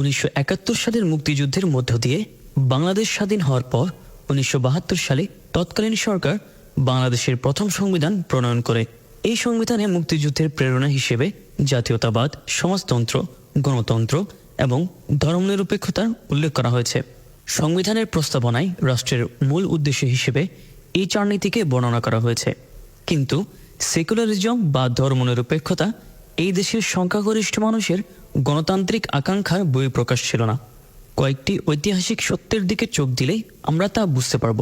উনিশশো একাত্তর সালের মুক্তিযুদ্ধের মধ্য দিয়ে বাংলাদেশ স্বাধীন হওয়ার পর উনিশশো বাহাত্তর সালে তৎকালীন সরকার বাংলাদেশের প্রথম সংবিধান প্রণয়ন করে। এই সংবিধানে মুক্তিযুদ্ধের প্রেরণা হিসেবে জাতীয়তাবাদ, সমাজতন্ত্র, গণতন্ত্র এবং ধর্মনিরপেক্ষতার উল্লেখ করা হয়েছে। সংবিধানের প্রস্তাবনায় রাষ্ট্রের মূল উদ্দেশ্য হিসেবে এই চারনীতিকে বর্ণনা করা হয়েছে। কিন্তু সেকুলারিজম বা ধর্মনিরপেক্ষতা এই দেশের সংখ্যাগরিষ্ঠ মানুষের গণতান্ত্রিক আকাঙ্ক্ষার বই প্রকাশ ছিল না। কয়েকটি ঐতিহাসিক সত্যের দিকে চোখ দিলেই আমরা তা বুঝতে পারব।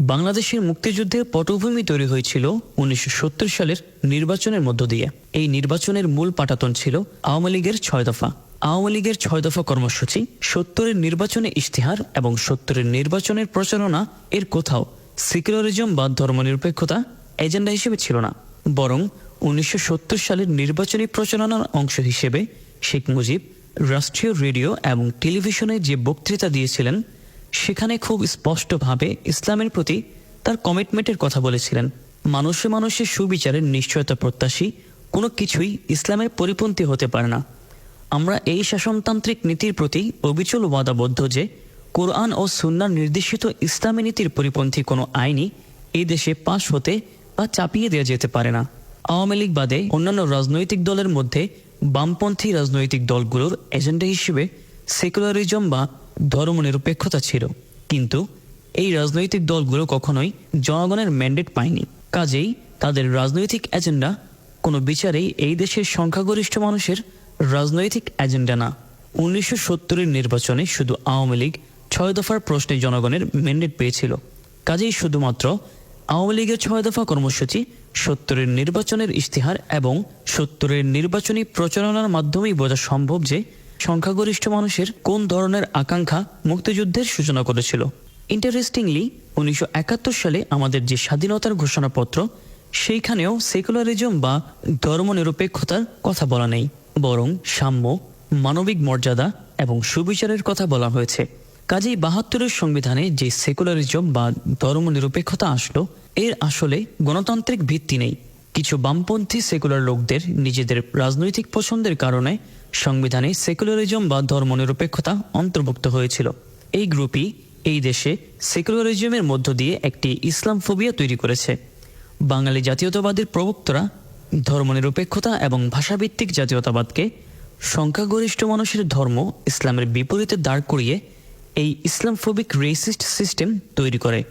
বাংলাদেশের মুক্তিযুদ্ধের পটভূমি তৈরি হয়েছিল উনিশশো সত্তর সালের নির্বাচনের মধ্য দিয়ে। এই নির্বাচনের মূল পাটাতন ছিল আওয়ামী লীগের ছয় দফা। আওয়ামী লীগের ছয় দফা কর্মসূচি, সত্তরের নির্বাচনে ইশতেহার এবং সত্তরের নির্বাচনের প্রচারণা এর কোথাও সেকুলারিজম বা ধর্মনিরপেক্ষতা এজেন্ডা হিসেবে ছিল না। বরং উনিশশো সত্তর সালের নির্বাচনী প্রচারণার অংশ হিসেবে শেখ মুজিব রাষ্ট্রীয় রেডিও এবং টেলিভিশনে যে বক্তৃতা দিয়েছিলেন, সেখানে খুব স্পষ্টভাবে ইসলামের প্রতি তার কমিটমেন্টের কথা বলেছিলেন। মানুষে মানুষের সুবিচারের নিশ্চয়তা প্রত্যাশী, কোনো কিছুই ইসলামের পরিপন্থী হতে পারে না। আমরা এই শাসনতান্ত্রিক নীতির প্রতি অবিচল ওয়াদাবদ্ধ যে কোরআন ও সুন্নার নির্দেশিত ইসলামী নীতির পরিপন্থী কোনো আইনই এই দেশে পাশ হতে বা চাপিয়ে দেওয়া যেতে পারে না। আওয়ামী লীগ বাদে অন্যান্য রাজনৈতিক দলের মধ্যে বামপন্থী রাজনৈতিক দলগুলোর এজেন্ডা হিসেবে সেকুলারিজম বা ধর্মনিরপেক্ষতা ছিল। কিন্তু এই রাজনৈতিক দলগুলো কখনোই জনগণের ম্যান্ডেট পায়নি। কাজেই তাদের রাজনৈতিক এজেন্ডা কোনো বিচারেই এই দেশের সংখ্যাগরিষ্ঠ মানুষের রাজনৈতিক এজেন্ডা না। উনিশশো সত্তরের নির্বাচনে শুধু আওয়ামী লীগ ছয় দফার প্রশ্নে জনগণের ম্যান্ডেট পেয়েছিল। কাজেই শুধুমাত্র আওয়ামী লীগের ছয় দফা কর্মসূচি, সত্তরের নির্বাচনের ইশতেহার এবং সত্তরের নির্বাচনী প্রচারণার মাধ্যমেই বোঝা সম্ভব যে সংখ্যাগরিষ্ঠ মানুষের কোন ধরনের আকাঙ্ক্ষা মুক্তিযুদ্ধের সূচনা করেছিল। ইন্টারেস্টিংলি উনিশশো একাত্তর সালে আমাদের যে স্বাধীনতার ঘোষণাপত্র, সেইখানেও সেকুলারিজম বা ধর্মনিরপেক্ষতার কথা বলা নেই, বরং সাম্য, মানবিক মর্যাদা এবং সুবিচারের কথা বলা হয়েছে। কাজেই বাহাত্তরের সংবিধানে যে সেকুলারিজম বা ধর্মনিরপেক্ষতা আসলো, এর আসলে গণতান্ত্রিক ভিত্তি নেই। কিছু বামপন্থী সেকুলার লোকদের নিজেদের রাজনৈতিক পছন্দের কারণে সংবিধানে সেকুলারিজম বা ধর্মনিরপেক্ষতা অন্তর্ভুক্ত হয়েছিল। এই গ্রুপই এই দেশে সেকুলারিজমের মধ্য দিয়ে একটি ইসলাম ফোবিয়া তৈরি করেছে। বাঙালি জাতীয়তাবাদের প্রবক্তরা ধর্মনিরপেক্ষতা এবং ভাষাভিত্তিক জাতীয়তাবাদকে সংখ্যাগরিষ্ঠ মানুষের ধর্ম ইসলামের বিপরীতে দাঁড় করিয়ে এই ইসলামফোবিক রেসিস্ট সিস্টেম তৈরি করে।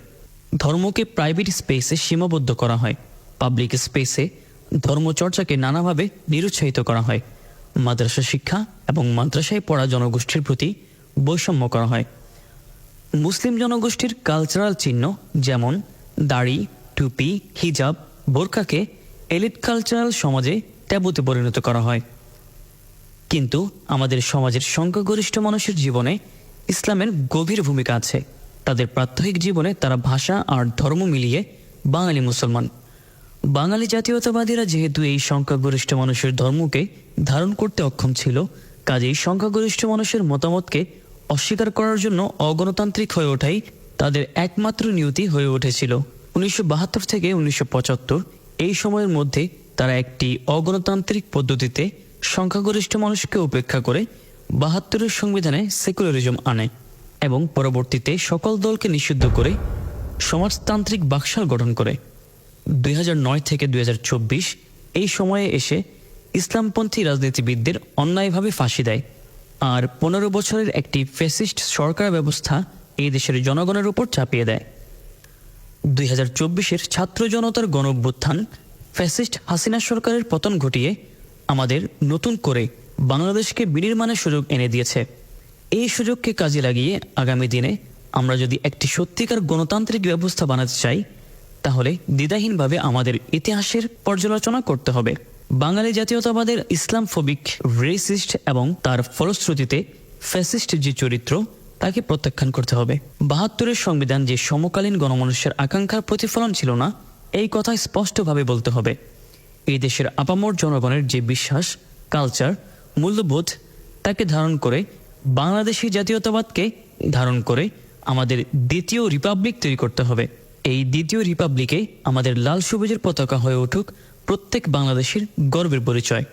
ধর্মকে প্রাইভেট স্পেসে সীমাবদ্ধ করা হয়। পাবলিক স্পেসে ধর্মচর্চাকে নানাভাবে নিরুৎসাহিত করা হয়। মাদ্রাসা শিক্ষা এবং মাদ্রাসায় পড়া জনগোষ্ঠীর প্রতি বৈষম্য করা হয়। মুসলিম জনগোষ্ঠীর কালচারাল চিহ্ন যেমন দাড়ি, টুপি, হিজাব বোরকাকে এলিট কালচারাল সমাজে ট্যাবুতে পরিণত করা হয়। কিন্তু আমাদের সমাজের সংখ্যাগরিষ্ঠ মানুষের জীবনে ইসলামের গভীর ভূমিকা আছে। তাদের প্রাত্যহিক জীবনে তারা ভাষা আর ধর্ম মিলিয়ে বাঙালি মুসলমান। বাঙালি জাতীয়তাবাদীরা যেহেতু এই সংখ্যাগরিষ্ঠ মানুষের ধর্মকে ধারণ করতে অক্ষম ছিল, কাজেই সংখ্যাগরিষ্ঠ মানুষের মতামতকে অস্বীকার করার জন্য অগণতান্ত্রিক হয়ে ওঠাই তাদের একমাত্র নিয়তি হয়ে উঠেছিল। উনিশশো বাহাত্তর থেকে উনিশশো পঁচাত্তর এই সময়ের মধ্যে তারা একটি অগণতান্ত্রিক পদ্ধতিতে সংখ্যাগরিষ্ঠ মানুষকে উপেক্ষা করে বাহাত্তরের সংবিধানে সেকুলারিজম আনে এবং পরবর্তীতে সকল দলকে নিষিদ্ধ করে সমাজতান্ত্রিক বাকশাল গঠন করে। দুই হাজার নয় থেকে দুই হাজার চব্বিশ এই সময়ে এসে ইসলামপন্থী রাজনীতিবিদদের অন্যায়ভাবে ফাঁসি দেয়। আর পনেরো বছরের একটি ফেসিস্ট সরকার ব্যবস্থা এই দেশের জনগণের উপর চাপিয়ে দেয়। দুই হাজার চব্বিশের ছাত্র জনতার গণ ফ্যাসিস্ট হাসিনা সরকারের পতন ঘটিয়ে আমাদের নতুন করে বাংলাদেশকে বিনির্মাণের সুযোগ এনে দিয়েছে। এই সুযোগকে কাজে লাগিয়ে আগামী দিনে আমরা যদি একটি সত্যিকার গণতান্ত্রিক ব্যবস্থা বানাতে চাই, তাহলে দ্বিধাহীনভাবে আমাদের ইতিহাসের পর্যালোচনা করতে হবে। বাঙালি জাতীয়তাবাদের ইসলাম ফবিক রেসিস্ট এবং তার ফলশ্রুতিতে ফ্যাসিস্ট যে চরিত্র, তাকে প্রত্যাখ্যান করতে হবে। বাহাত্তরের সংবিধান যে সমকালীন গণমানুষের আকাঙ্ক্ষার প্রতিফলন ছিল না, এই কথা স্পষ্টভাবে বলতে হবে। এই দেশের আপামর জনগণের যে বিশ্বাস কালচার মূল্যবোধ তাকে ধারণ করে, বাংলাদেশি জাতীয়তাবাদকে ধারণ করে আমাদের দ্বিতীয় রিপাবলিক তৈরি করতে হবে। এই দ্বিতীয় রিপাবলিকে আমাদের লাল সবুজের পতাকা হয়ে উঠুক প্রত্যেক বাংলাদেশের গর্বের পরিচয়।